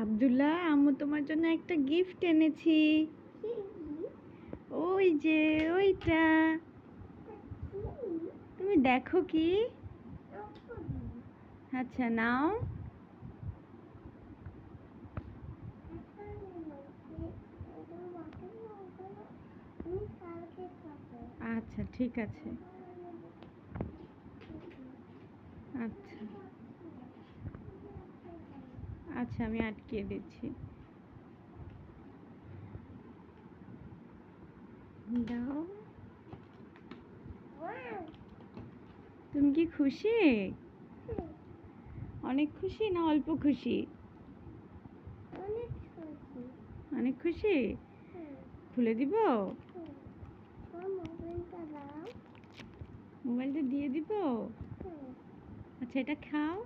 আব্দুল্লাহ, আম্মু তোমার জন্য একটা গিফট এনেছি। ওই যে, ওইটা। তুমি দেখো কি? আচ্ছা নাও। আচ্ছা ঠিক আছে। আচ্ছা। আচ্ছা আমি আটকিয়ে দিচ্ছি। তুমি কি খুশি? অনেক খুশি না অল্প খুশি? অনেক খুশি? খুলে দিব? মোবাইলটা দিয়ে দিব? আচ্ছা এটা খাও।